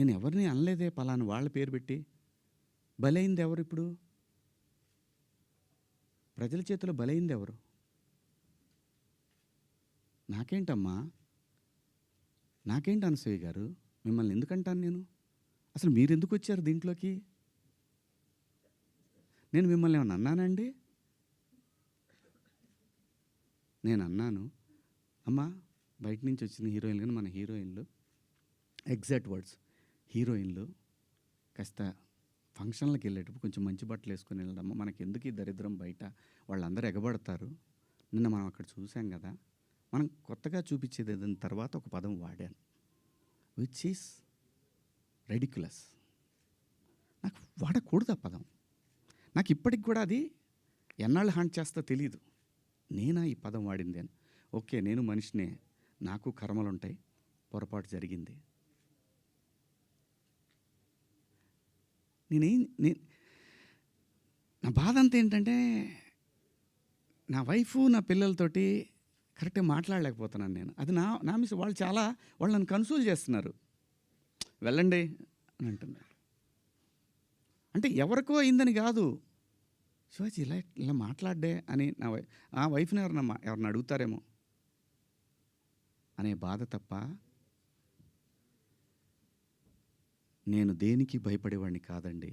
నేను ఎవరిని అనలేదే పలానా వాళ్ళ పేరు పెట్టి? బలైంది ఎవరు ఇప్పుడు? ప్రజల చేతిలో బలైంది ఎవరు? నాకేంటమ్మా? నాకేంటి అనసూయ గారు? మిమ్మల్ని ఎందుకంటాను నేను? అసలు మీరు ఎందుకు వచ్చారు దీంట్లోకి? నేను మిమ్మల్ని ఏమన్నా అన్నానండి నేను అన్నాను. అమ్మా బయట నుంచి వచ్చిన హీరోయిన్లు కానీ మన హీరోయిన్లు ఎగ్జాక్ట్ వర్డ్స్. హీరోయిన్లు కాస్త ఫంక్షన్లకు వెళ్ళేటప్పుడు కొంచెం మంచి బట్టలు వేసుకొని వెళ్ళడము. మనకి ఎందుకు ఈ దరిద్రం బయట? వాళ్ళందరూ ఎగబడతారు. నిన్న మనం అక్కడ చూసాం కదా. మనం కొత్తగా చూపించేది దాని తర్వాత ఒక పదం వాడాను. విచ్ ఈస్ రెడిక్యులస్ నాకు వాడకూడదు ఆ పదం. నాకు ఇప్పటికి కూడా అది ఎన్నాళ్ళు హాంట్ చేస్తా తెలియదు నేనా ఈ పదం వాడింది అని. ఓకే నేను మనిషినే. నాకు కర్మలు ఉంటాయి పొరపాటు జరిగింది. నేనేం నే నా బాధ అంతా ఏంటంటే నా వైఫ్ నా పిల్లలతోటి కరెక్ట్గా మాట్లాడలేకపోతున్నాను నేను. అది నా నా మిస్ వాళ్ళు చాలా వాళ్ళు నన్ను కన్సూల్ చేస్తున్నారు. వెళ్ళండి అని అంటున్నారు. అంటే ఎవరికో అయిందని కాదు. శివాజీ ఇలా ఇలా మాట్లాడ్డే అని నా వై ఆ వైఫ్ని ఎవరన్నా మా- ఎవరన్నా అడుగుతారేమో అనే బాధ తప్ప నేను దేనికి భయపడేవాడిని కాదండి?